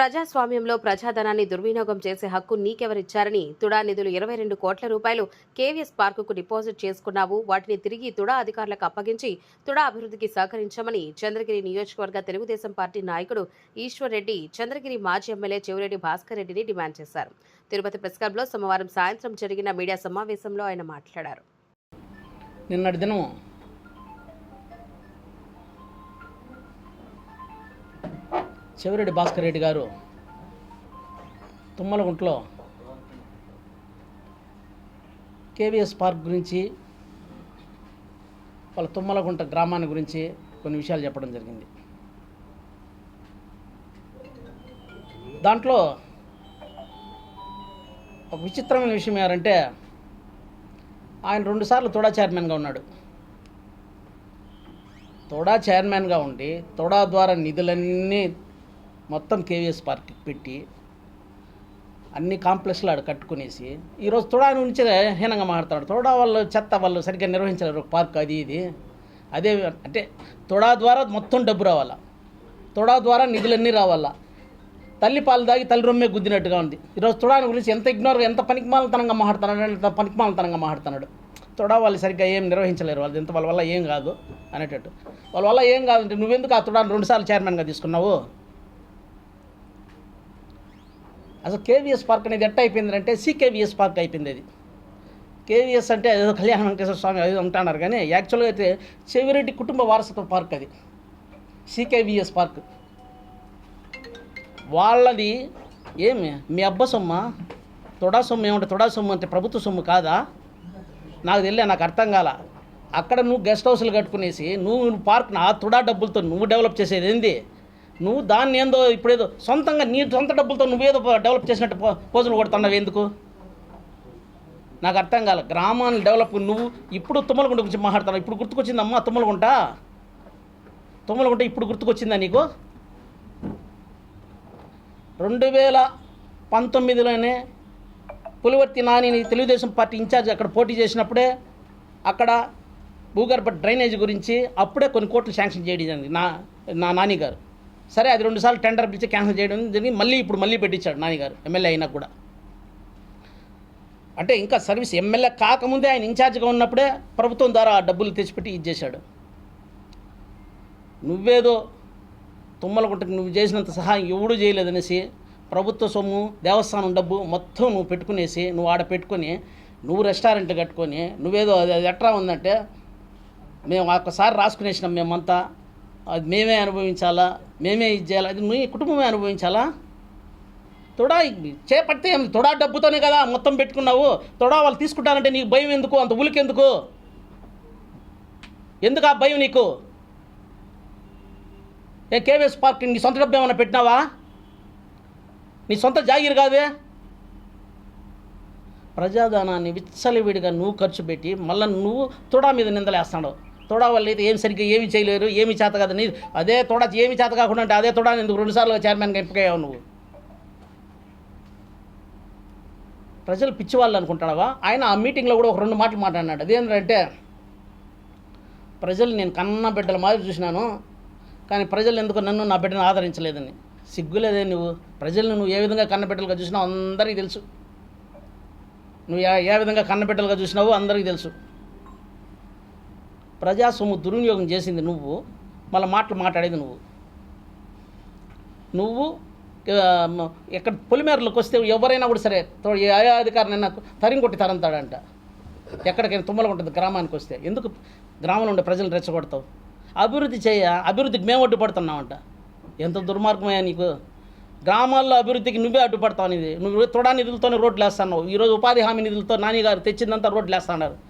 ప్రజాస్వామ్యంలో ప్రజాధనాన్ని దుర్వినియోగం చేసే హక్కు నీకెవరిచ్చారని? తుడా నిధులు ఇరవై రెండు కోట్ల రూపాయలు కేవీఎస్ పార్కుకు డిపాజిట్ చేసుకున్నావు. వాటిని తిరిగి తుడా అధికారులకు అప్పగించి తుడా అభివృద్ధికి సహకరించమని చంద్రగిరి నియోజకవర్గ తెలుగుదేశం పార్టీ నాయకుడు ఈశ్వర్ రెడ్డి చంద్రగిరి మాజీ ఎమ్మెల్యే చెవిరెడ్డి భాస్కర్ రెడ్డిని డిమాండ్ చేశారు. తిరుపతి ప్రెస్ క్లబ్లో సోమవారం సాయంత్రం జరిగిన మీడియా సమావేశంలో ఆయన మాట్లాడారు. నిన్నటి దినం చెవిరెడ్డి భాస్కర్ రెడ్డి గారు తుమ్మలగుంట్లో కేవీఎస్ పార్క్ గురించి వాళ్ళ తుమ్మలగుంట గ్రామాన్ని గురించి కొన్ని విషయాలు చెప్పడం జరిగింది. దాంట్లో ఒక విచిత్రమైన విషయం ఏంటంటే ఆయన రెండుసార్లు తోడా చైర్మన్గా ఉన్నాడు. తోడా చైర్మన్గా ఉండి తోడా ద్వారా నిధులన్నీ మొత్తం కేవీఎస్ పార్టీకి పెట్టి అన్ని కాంప్లెక్స్లు ఆడ కట్టుకునేసి ఈరోజు తోడా నుంచి హీనంగా మాట్లాడతాడు తోడా వాళ్ళు చెత్త వాళ్ళు సరిగ్గా నిర్వహించలేరు. పార్క్ అది ఇది. అదే అంటే తోడా ద్వారా మొత్తం డబ్బు రావాలా? తోడా ద్వారా నిధులన్నీ రావాలా? తల్లి పాలు దాగి తల్లి రొమ్మే గుద్దినట్టుగా ఉంది. ఈరోజు తొడాని గురించి ఎంత ఇగ్నోర్ ఎంత పనికిమాలతనంగా మాట్లాడుతున్నాడు ఎంత పనికిమాలతనంగా మాట్లాడుతున్నాడు తొడా వాళ్ళు సరిగ్గా ఏం నిర్వహించలేరు. వాళ్ళు ఇంత వాళ్ళ వల్ల ఏం కాదు అనేటట్టు. వాళ్ళ వల్ల ఏం కాదంటే నువ్వెందుకు ఆ తొడాను రెండుసార్లు చైర్మన్గా తీసుకున్నావు? అసలు కేవీఎస్ పార్క్ అనేది ఎట్ట అయిపోయిందంటే సికేవీఎస్ పార్క్ అయిపోయింది అది. కేవీఎస్ అంటే ఏదో కళ్యాణ వెంకటేశ్వర స్వామి అది అంటున్నారు కానీ యాక్చువల్గా అయితే చెవిరెడ్డి కుటుంబ వారసత్వ పార్క్ అది. CKVS park. వాళ్ళది ఏమి? మీ అబ్బ సొమ్మ? తొడా సొమ్ము ఏమంటే తొడా సొమ్ము అంటే ప్రభుత్వ సొమ్ము కాదా? నాకు తెలియదు నాకు అర్థం కాల. అక్కడ నువ్వు గెస్ట్ హౌస్లు కట్టుకునేసి నువ్వు పార్క్ ఆ తుడా డబ్బులతో నువ్వు డెవలప్ చేసేది ఏంది? నువ్వు దాన్ని ఏందో ఇప్పుడేదో సొంతంగా నీ సొంత డబ్బులతో నువ్వేదో డెవలప్ చేసినట్టు పోజులు కొడుతున్నావు ఎందుకు? నాకు అర్థం కాల గ్రామాన్ని డెవలప్ నువ్వు ఇప్పుడు తుమ్మలగుంట గురించి మాట్లాడుతున్నావు. ఇప్పుడు గుర్తుకొచ్చింది అమ్మ తుమ్మలగుంట? తుమ్మలగుంట ఇప్పుడు గుర్తుకొచ్చిందా నీకు? రెండు వేల పంతొమ్మిదిలోనే పులివర్తి నానిని తెలుగుదేశం పార్టీ ఇన్ఛార్జ్ అక్కడ పోటీ చేసినప్పుడే అక్కడ భూగర్భ డ్రైనేజ్ గురించి అప్పుడే కొన్ని కోట్లు శాంక్షన్ చేయడం జరిగింది నా నా నాని గారు సరే అది రెండుసార్లు టెండర్ పిలిచి క్యాన్సిల్ చేయడం జరిగింది. మళ్ళీ ఇప్పుడు మళ్ళీ పెట్టించాడు నాన్నగారు ఎమ్మెల్యే అయినా కూడా. అంటే ఇంకా సర్వీస్ ఎమ్మెల్యే కాకముందే ఆయన ఇన్ఛార్జ్గా ఉన్నప్పుడే ప్రభుత్వం ద్వారా ఆ డబ్బులు తెచ్చిపెట్టి ఇది చేశాడు. నువ్వేదో తుమ్మలగుంటకు నువ్వు చేసినంత సహాయం ఎవడూ చేయలేదనేసి ప్రభుత్వ సొమ్ము దేవస్థానం డబ్బు మొత్తం నువ్వు పెట్టుకునేసి నువ్వు ఆడ పెట్టుకొని నువ్వు రెస్టారెంట్ కట్టుకొని నువ్వేదో అది అది ఎట్లా ఉందంటే మేము ఒక్కసారి రాసుకునేసినాం మేమంతా. మేమే అనుభవించాలా? మేమే ఇది చేయాలా? అది మీ కుటుంబమే అనుభవించాలా? తొడా చేపడితే ఏం తొడా డబ్బుతోనే కదా మొత్తం పెట్టుకున్నావు. తొడా వాళ్ళు తీసుకుంటానంటే నీకు భయం ఎందుకు? అంత ఉలికెందుకు? ఎందుకు ఆ భయం నీకు? ఏ కేవీఎస్ పార్క్ నీ సొంత డబ్బు ఏమైనా పెట్టినావా? నీ సొంత జాగీరు కాదే? ప్రజాధనాన్ని విచ్చలవిడిగా నువ్వు ఖర్చు పెట్టి మళ్ళీ నువ్వు తొడా మీద నిందలేస్తాడు తొడా వాళ్ళు అయితే ఏం సరిగ్గా ఏమి చేయలేరు ఏమి చేత కదా నీ అదే తోడ ఏమి చేత కాకుండా అంటే అదే తోడా ఎందుకు రెండుసార్లు చైర్మన్గా ఎంపికయ్యావు నువ్వు? ప్రజలు పిచ్చివాళ్ళు అనుకుంటావా ఆయన ఆ మీటింగ్లో కూడా ఒక రెండు మాటలు మాట్లాడినాడు. అదేంటంటే ప్రజలు నేను కన్న బిడ్డల మాదిరి చూసినాను కానీ ప్రజలు ఎందుకు నన్ను నా బిడ్డను ఆదరించలేదని. సిగ్గులేదే నువ్వు. ప్రజలను నువ్వు ఏ విధంగా కన్నబిడ్డలుగా చూసినావు అందరికీ తెలుసు. నువ్వు ఏ ఏ విధంగా కన్నబిడ్డలుగా చూసినావో అందరికీ తెలుసు. ప్రజాసొమ్ము దుర్వినియోగం చేసింది నువ్వు మళ్ళీ మాటలు మాట్లాడేది నువ్వు. నువ్వు ఎక్కడ పొలిమేరలోకి వస్తే ఎవరైనా కూడా సరే తో- ఏ అధికారినైనా తరిం కొట్టి తరంతాడంట. ఎక్కడికైనా తుమ్మలు ఉంటుంది గ్రామానికి వస్తే. ఎందుకు గ్రామంలో ఉండే ప్రజలను రెచ్చగొడతావు? అభివృద్ధి చేయ అభివృద్ధికి మేము అడ్డుపడుతున్నామంట ఎంత దుర్మార్గమయ్యా నీకు? గ్రామాల్లో అభివృద్ధికి నువ్వే అడ్డుపడతావు అనేది నువ్వు తొడా నిధులతోనే రోడ్లు వేస్తున్నావు ఈరోజు ఉపాధి హామీ నిధులతో నాని గారు తెచ్చిందంతా రోడ్లు వేస్తున్నారు